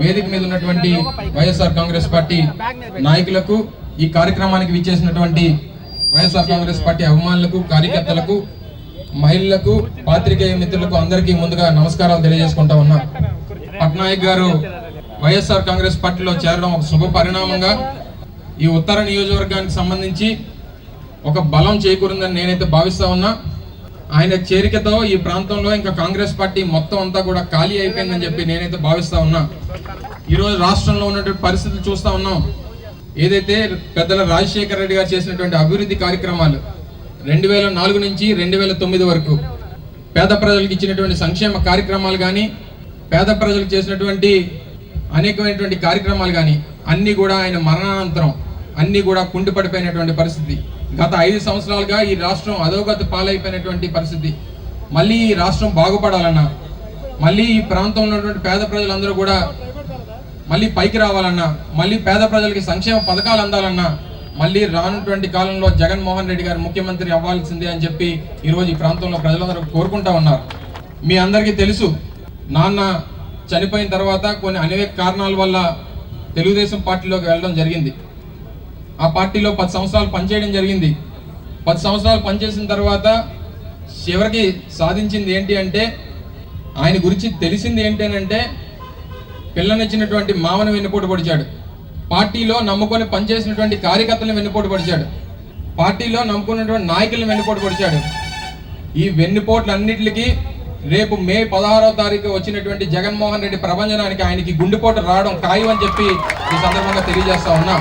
వేదిక మీద ఉన్నటువంటి వైఎస్ఆర్ కాంగ్రెస్ పార్టీ నాయకులకు ఈ కార్యక్రమానికి విచ్చేసినటువంటి వైఎస్ఆర్ కాంగ్రెస్ పార్టీ అభిమానులకు కార్యకర్తలకు మహిళలకు పాత్రికేయ మిత్రులకు అందరికీ ముందుగా నమస్కారాలు తెలియజేసుకుంటా ఉన్నా. పట్నాయక్ గారు వైఎస్ఆర్ కాంగ్రెస్ పార్టీలో చేరడం ఒక శుభ పరిణామంగా ఈ ఉత్తర నియోజకవర్గానికి సంబంధించి ఒక బలం చేకూరిందని నేనైతే భావిస్తా ఉన్నా. ఆయన చేరికతో ఈ ప్రాంతంలో ఇంకా కాంగ్రెస్ పార్టీ మొత్తం అంతా కూడా ఖాళీ అయిపోయిందని చెప్పి నేనైతే భావిస్తా ఉన్నా. ఈరోజు రాష్ట్రంలో ఉన్నటువంటి పరిస్థితులు చూస్తూ ఉన్నాం. ఏదైతే పెద్దల రాజశేఖర రెడ్డి గారు చేసినటువంటి అభివృద్ధి కార్యక్రమాలు రెండు వేల నాలుగు నుంచి రెండు వేల తొమ్మిది వరకు పేద ప్రజలకు ఇచ్చినటువంటి సంక్షేమ కార్యక్రమాలు కానీ పేద ప్రజలకు చేసినటువంటి అనేకమైనటువంటి కార్యక్రమాలు కానీ అన్నీ కూడా ఆయన మరణానంతరం అన్నీ కూడా కుండిపడిపోయినటువంటి పరిస్థితి. గత ఐదు సంవత్సరాలుగా ఈ రాష్ట్రం అధోగతి పాలైపోయినటువంటి పరిస్థితి. మళ్ళీ ఈ రాష్ట్రం బాగుపడాలన్నా మళ్ళీ ఈ ప్రాంతంలో ఉన్నటువంటి పేద ప్రజలందరూ కూడా మళ్ళీ పైకి రావాలన్నా మళ్ళీ పేద ప్రజలకి సంక్షేమ పథకాలు అందాలన్నా మళ్ళీ రానున్నటువంటి కాలంలో జగన్మోహన్ రెడ్డి గారు ముఖ్యమంత్రి అవ్వాల్సిందే అని చెప్పి ఈరోజు ఈ ప్రాంతంలో ప్రజలందరూ కోరుకుంటా ఉన్నారు. మీ అందరికీ తెలుసు నాన్న చనిపోయిన తర్వాత కొన్ని అనేక కారణాల వల్ల తెలుగుదేశం పార్టీలోకి వెళ్ళడం జరిగింది. ఆ పార్టీలో పది సంవత్సరాలు పనిచేయడం జరిగింది. పది సంవత్సరాలు పనిచేసిన తర్వాత చివరికి సాధించింది ఏంటి అంటే ఆయన గురించి తెలిసింది ఏంటనంటే పిల్లనిచ్చినటువంటి మామను వెన్నుపోటు పొడిచాడు. పార్టీలో నమ్ముకొని పనిచేసినటువంటి కార్యకర్తలను వెన్నుపోటు పొడిచాడు. పార్టీలో నమ్ముకున్నటువంటి నాయకులను వెన్నుపోటు పొడిచాడు. ఈ వెన్నుపోట్లన్నిటికీ రేపు మే పదహారో తారీఖు వచ్చినటువంటి జగన్మోహన్ రెడ్డి ప్రభంజనానికి ఆయనకి గుండెపోటు రావడం ఖాయం అని చెప్పి ఈ సందర్భంగా తెలియజేస్తా ఉన్నా.